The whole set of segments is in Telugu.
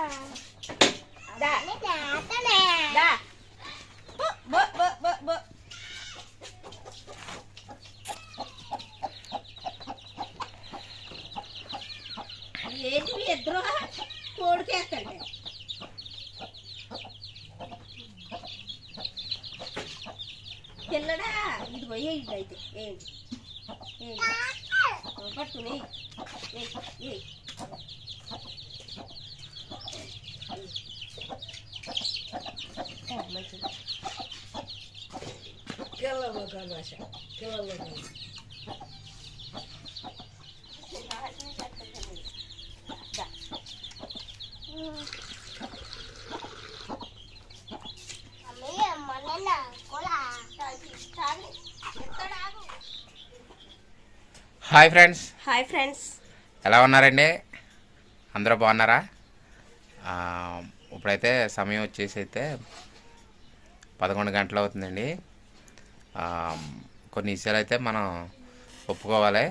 దా దా బ బ బ బ బ ఏంటి మీ ఇద్దరు కోడికేస్తండి పిల్లడా ఇది పోయే ఇది అయితే ఏంటి ఏంటి పట్టుకుని ఏ భాష పిల్లలు హాయ్ ఫ్రెండ్స్ హాయ్ ఫ్రెండ్స్ ఎలా ఉన్నారండి? అందరూ బాగున్నారా? ఇప్పుడైతే సమయం వచ్చేసి అయితే పదకొండు గంటలు అవుతుందండి. కొన్ని విషయాలు అయితే మనం ఒప్పుకోవాలి.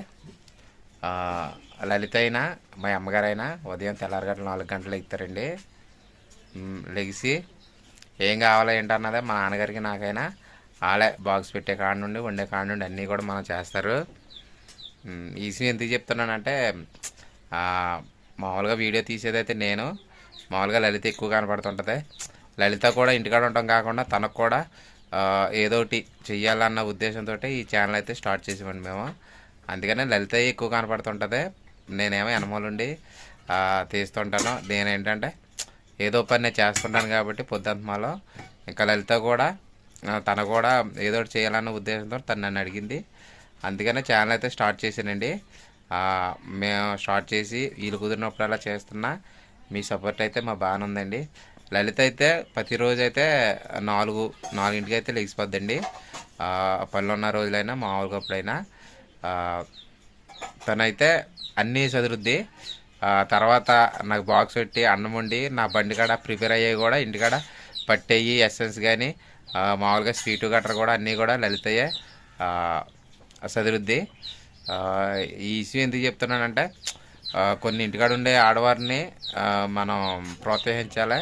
లలిత అయినా మా అమ్మగారైనా ఉదయం తెల్లారి గంటల నాలుగు గంటలు ఎక్కుతారండి లెగిసి ఏం కావాలో ఏంటన్నదే మా నాన్నగారికి నాకైనా వాళ్ళే బాక్స్ పెట్టే కాడ నుండి వండే కాడ నుండి అన్నీ కూడా మనం చేస్తారు. ఈ విషయం ఎందుకు చెప్తున్నానంటే మామూలుగా వీడియో తీసేదైతే నేను మామూలుగా లలిత ఎక్కువ కనపడుతుంటుంది. లలిత కూడా ఇంటికాడ ఉండటం కాకుండా తనకు కూడా ఏదోటి చెయ్యాలన్న ఉద్దేశంతో ఈ ఛానల్ అయితే స్టార్ట్ చేసామండి మేము. అందుకనే లలిత ఎక్కువ కనపడుతుంటుంది. నేనేమో వెనమాలుండి తీస్తుంటాను. నేనేంటంటే ఏదో పని నేను చేస్తుంటాను కాబట్టి పొద్దుంతమాలో ఇంకా లలిత కూడా తను కూడా ఏదో చేయాలన్న ఉద్దేశంతో తను నన్ను అడిగింది. అందుకనే ఛానల్ అయితే స్టార్ట్ చేశానండి. మేము స్టార్ట్ చేసి వీలు కుదిరినప్పుడు అలా చేస్తున్నా మీ సపోర్ట్ అయితే మా బాగానే ఉందండి. లలిత అయితే ప్రతిరోజు అయితే నాలుగు నాలుగింటికి అయితే లెగిసిపోద్దండి ఆ, పనులు ఉన్న రోజులైనా మామూలుగా అప్పుడైనా తనైతే అన్నీ చదువుద్ది తర్వాత నాకు బాక్స్ పెట్టి అన్నం వండి నా బండి కాడ ప్రిపేర్ అయ్యేవి కూడా ఇంటికాడ పట్టేయి ఎస్సెన్స్ కానీ మామూలుగా స్వీటు గట్ర కూడా అన్నీ కూడా లలితయ్యే చదురుద్ది. చదువుద్ది ఈ విషయం ఎందుకు చెప్తున్నానంటే కొన్ని ఇంటికాడ ఉండే ఆడవారిని మనం ప్రోత్సహించాలి.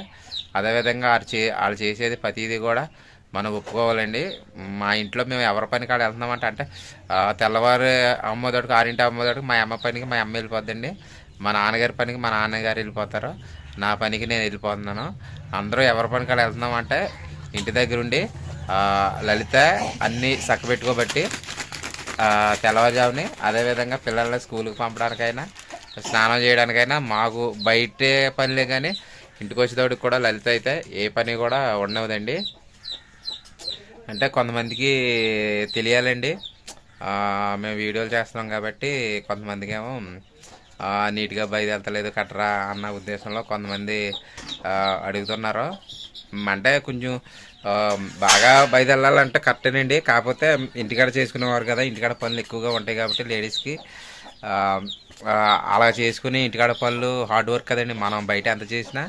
అదేవిధంగా వాళ్ళు చే వాళ్ళు చేసేది ప్రతిదీ కూడా మనం ఒప్పుకోవాలండి. మా ఇంట్లో మేము ఎవరి పని కాడ వెళ్తున్నామంటే అంటే తెల్లవారు అమ్మదోడికి ఆరింటి అమ్మదోడికి మా అమ్మ పనికి మా అమ్మ వెళ్ళిపోద్దండి. మా నాన్నగారి పనికి మా నాన్నగారు వెళ్ళిపోతారు. నా పనికి నేను వెళ్ళిపోతున్నాను. అందరూ ఎవరి పని కాడ వెళ్తున్నామంటే ఇంటి దగ్గర ఉండి లలిత అన్నీ చక్కబెట్టుకోబట్టి తెల్లవారుజాముని అదేవిధంగా పిల్లల్ని స్కూల్కి పంపడానికైనా స్నానం చేయడానికైనా మాకు బయటే పనులే కానీ ఇంటికి వచ్చేటప్పుడు కూడా లలిత అయితే ఏ పని కూడా ఉండవదండి అంటే కొంతమందికి తెలియాలండి. మేము వీడియోలు చేస్తున్నాం కాబట్టి కొంతమందికి ఏమో నీట్గా బయలుదేరతలేదు కట్టరా అన్న ఉద్దేశంలో కొంతమంది అడుగుతున్నారు. అంటే కొంచెం బాగా బయలుదేరాలంటే కరెక్టేనండి. కాకపోతే ఇంటికాడ చేసుకునేవారు కదా ఇంటికాడ పనులు ఎక్కువగా ఉంటాయి కాబట్టి లేడీస్కి అలా చేసుకుని ఇంటికాడ పనులు హార్డ్ వర్క్ కదండి. మనం బయట ఎంత చేసినా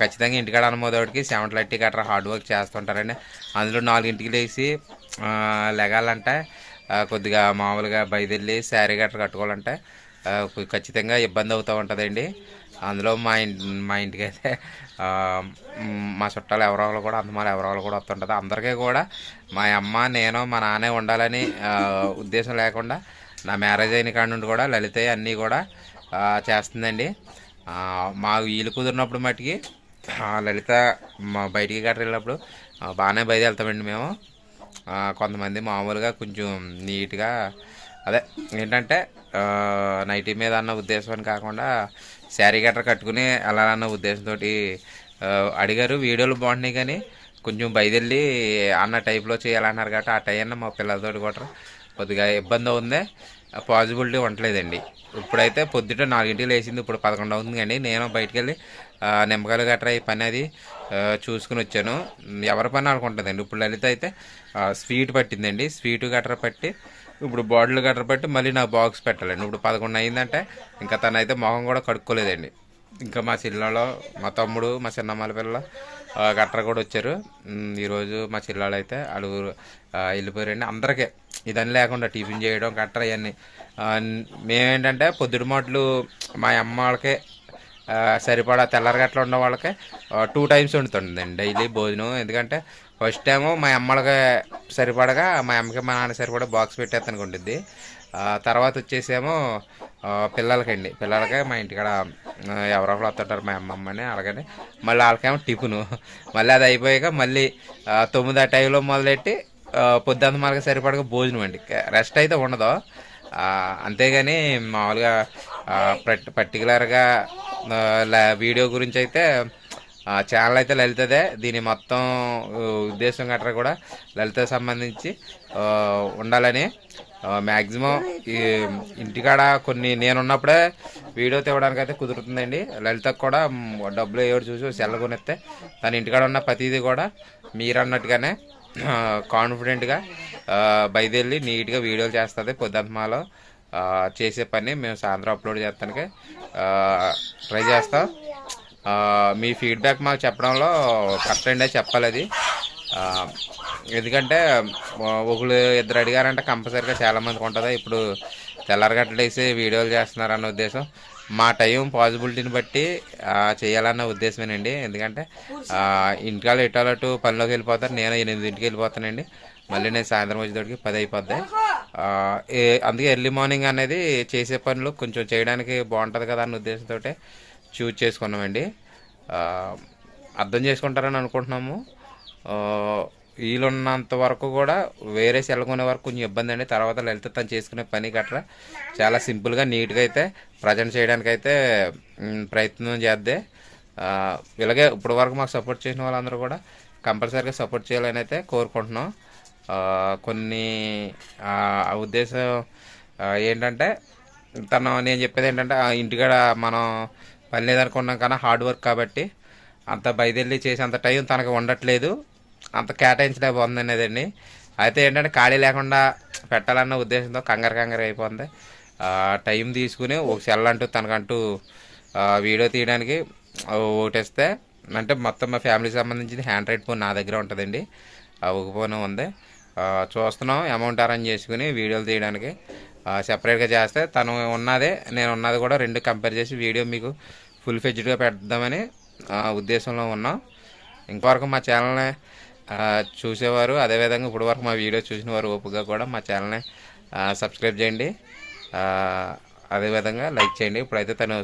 ఖచ్చితంగా ఇంటికాడ అనుమోదోడికి సెవెన్ లట్టి గట్రా హార్డ్ వర్క్ చేస్తుంటారండి. అందులో నాలుగింటికి లేచి లెగాలంటే. కొద్దిగా మామూలుగా బయదెళ్ళి శారీ గట్రా కట్టుకోవాలంటే. ఖచ్చితంగా ఇబ్బంది అవుతూ ఉంటుందండి. అందులో మా ఇంటి మా ఇంటికి అయితే మా చుట్టాలు ఎవరో కూడా అందమాలు ఎవరో కూడా వస్తుంటుంది. అందరికీ కూడా మా అమ్మ నేను మా నాన్నే ఉండాలని ఉద్దేశం లేకుండా నా మ్యారేజ్ అయిన కాడ నుండి కూడా లలిత అన్నీ కూడా చేస్తుందండి. మాకు మా వీలు కుదిరినప్పుడు మట్టుకి లలిత మా బయటికి గట్రా వెళ్ళినప్పుడు బాగానే బయట మేము. కొంతమంది మామూలుగా కొంచెం నీట్గా అదే ఏంటంటే నైటీ మీద అన్న ఉద్దేశం అని కాకుండా శారీ గట్రా కట్టుకుని వెళ్ళాలన్న ఉద్దేశంతో అడిగారు. వీడియోలు బాగుంటున్నాయి కానీ కొంచెం బయదెళ్ళి అన్న టైప్లో చేయాలన్నారు కాబట్టి ఆ టైం అన్న మా పిల్లలతోటి కూడా కొద్దిగా ఇబ్బంది ఉంది పాజిబిలిటీ ఉండలేదండి. ఇప్పుడైతే పొద్దుట నాలుగింటికి లేచింది ఇప్పుడు పదకొండు అవుతుంది కానీ నేను బయటికి వెళ్ళి నిమ్మకాయలు గట్రా ఈ పని అది చూసుకుని వచ్చాను. ఎవరి పని అనుకుంటుందండి ఇప్పుడు లలిత అయితే స్వీట్ పట్టిందండి. స్వీట్ గట్రా పట్టి ఇప్పుడు బాటిల్ గట్రా పట్టి మళ్ళీ నాకు బాక్స్ పెట్టాలండి. ఇప్పుడు పదకొండు అయిందంటే ఇంకా తనైతే మొహం కూడా కడుక్కోలేదండి. ఇంకా మా చిల్లలో మా తమ్ముడు మా చిన్నమ్మల పిల్ల గట్ర గట్రా కూడా వచ్చారు. ఈరోజు మా చెల్లెలు అయితే అడుగురు వెళ్ళిపోయారండి. అందరికీ ఇదని లేకుండా టిఫిన్ చేయడం గట్రా ఇవన్నీ మేమేంటంటే పొద్దుడు మాటలు మా అమ్మ వాళ్ళకే సరిపడా తెల్లరి గట్ల ఉన్న వాళ్ళకి టూ టైమ్స్ వండుతుందండి డైలీ భోజనం. ఎందుకంటే ఫస్ట్ టైము మా అమ్మలకి సరిపడగా మా అమ్మకి మా నాన్న సరిపడా బాక్స్ పెట్టేస్తానికి ఉంటుంది తర్వాత వచ్చేసేమో పిల్లలకండి. పిల్లలకి మా ఇంటికాడ ఎవరో ఒకరు వస్తుంటారు మా అమ్మమ్మని అలాగని. మళ్ళీ వాళ్ళకేమో టిఫిను. మళ్ళీ అది అయిపోయాక మళ్ళీ తొమ్మిది ఆ టైంలో మొదలెట్టి పొద్దున్న మనకి సరిపడగా భోజనం అండి. రెస్ట్ అయితే ఉండదు. అంతేగాని మామూలుగా పట్ పర్టికులర్గా ల- వీడియో గురించి అయితే ఛానల్ అయితే లలితదే. దీని మొత్తం ఉద్దేశం గట్రా కూడా లలిత సంబంధించి ఉండాలని. మ్యాక్సిమం ఈ ఇంటికాడ కొన్ని నేనున్నప్పుడే వీడియో తేవడానికి అయితే కుదురుతుందండి. లలితకు కూడా డబ్బులు ఎవరు చూసి సెల్ కొనిస్తే తన ఇంటికాడ ఉన్న ప్రతిదీ కూడా మీరు అన్నట్టుగానే కాన్ఫిడెంట్గా బయలుదేరి నీట్గా వీడియోలు చేస్తుంది పొద్దుమాలో చేసే పని మేము సాయంత్రం అప్లోడ్ చేస్తానికి ట్రై చేస్తాం. మీ ఫీడ్బ్యాక్ మాకు చెప్పడంలో కరెక్ట్ అండి చెప్పాలి అది ఎందుకంటే ఒకళ్ళు ఇద్దరు అడిగారంటే కంపల్సరీగా చాలా మందికి ఇప్పుడు తెల్లారగట్టలేసి వీడియోలు చేస్తున్నారు అన్న ఉద్దేశం. మా టైం పాసిబిలిటీని బట్టి చేయాలన్న ఉద్దేశమేనండి. ఎందుకంటే ఇంటికాల ఇటాలటు పనిలోకి వెళ్ళిపోతారు. నేను ఎనిమిదింటికి వెళ్ళిపోతానండి. మళ్ళీ నేను సాయంత్రం వచ్చేటోడికి పది అయిపోద్ది. అందుకే ఎర్లీ మార్నింగ్ అనేది చేసే పనులు కొంచెం చేయడానికి బాగుంటుంది కదా అన్న ఉద్దేశంతో చూజ్ చేసుకున్నామండి. అర్థం చేసుకుంటారని అనుకుంటున్నాము. వీలున్నంత వరకు కూడా వేరే సెలవుకునే వరకు కొంచెం ఇబ్బంది అండి. తర్వాత లలిత తను చేసుకునే పని గట్రా. చాలా సింపుల్గా నీట్గా అయితే ప్రజెంట్ చేయడానికి అయితే ప్రయత్నం చేద్దే. ఇలాగే ఇప్పటి వరకు మాకు సపోర్ట్ చేసిన వాళ్ళందరూ కూడా కంపల్సరీగా సపోర్ట్ చేయాలని అయితే కోరుకుంటున్నాం. కొన్ని ఉద్దేశం ఏంటంటే తను నేను చెప్పేది ఏంటంటే ఆ ఇంటికాడ మనం పని లేదనుకున్నాం కన్నా హార్డ్ వర్క్ కాబట్టి అంత బయదెళ్ళి చేసే అంత టైం తనకు ఉండట్లేదు. అంత కేటాయించలేకపోతుందనేదండి అయితే ఏంటంటే ఖాళీ లేకుండా పెట్టాలన్న ఉద్దేశంతో కంగారు కంగారు అయిపోతుంది. టైం తీసుకుని ఒక సెల్ అంటూ తనకంటూ వీడియో తీయడానికి ఒకటిస్తే అంటే మొత్తం మా ఫ్యామిలీకి సంబంధించిన హ్యాండ్ రైట్ ఫోన్ నా దగ్గర ఉంటుందండి. ఒక ఫోన్ ఉంది. చూస్తున్నాం అమౌంట్ అరేంజ్ చేసుకుని వీడియోలు తీయడానికి. సెపరేట్గా చేస్తే తను ఉన్నదే నేను ఉన్నది కూడా రెండు కంపేర్ చేసి వీడియో మీకు ఫుల్ ఫెజ్డ్గా పెడదామని ఆ, ఉద్దేశంలో ఉన్నాం. ఇంతవరకు మా ఛానల్ని చూసేవారు. అదేవిధంగా ఇప్పుడు వరకు మా వీడియో చూసిన వారు ఓపుగా కూడా మా ఛానల్ని సబ్స్క్రైబ్ చేయండి. అదేవిధంగా లైక్ చేయండి. ఇప్పుడైతే తను